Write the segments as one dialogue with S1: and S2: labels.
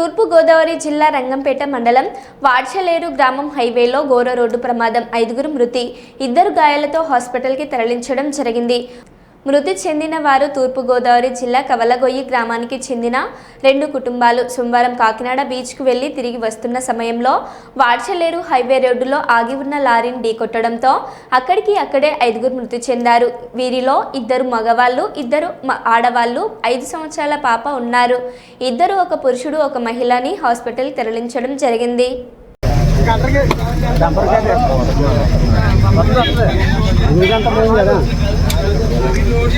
S1: తూర్పు గోదావరి జిల్లా రంగంపేట మండలం వాడ్చలేరు గ్రామం హైవేలో ఘోర రోడ్డు ప్రమాదం. ఐదుగురు మృతి. ఇద్దరు గాయాలతో హాస్పిటల్కి తరలించడం జరిగింది. మృతి చెందిన వారు తూర్పుగోదావరి జిల్లా కవలగొయ్యి గ్రామానికి చెందిన రెండు కుటుంబాలు సోమవారం కాకినాడ బీచ్కు వెళ్ళి తిరిగి వస్తున్న సమయంలో వాడ్చలేరు హైవే రోడ్డులో ఆగి ఉన్న లారీని ఢీకొట్టడంతో అక్కడికి అక్కడే ఐదుగురు మృతి చెందారు. వీరిలో ఇద్దరు మగవాళ్ళు ఇద్దరు ఆడవాళ్ళు ఐదు సంవత్సరాల పాప ఉన్నారు. ఇద్దరు ఒక పురుషుడు ఒక మహిళని హాస్పిటల్ తరలించడం జరిగింది.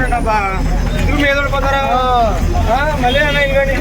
S2: ఉండబ్బా నువ్వు మీద పడిపోతారా మళ్ళీ అన్న ఇంకోటి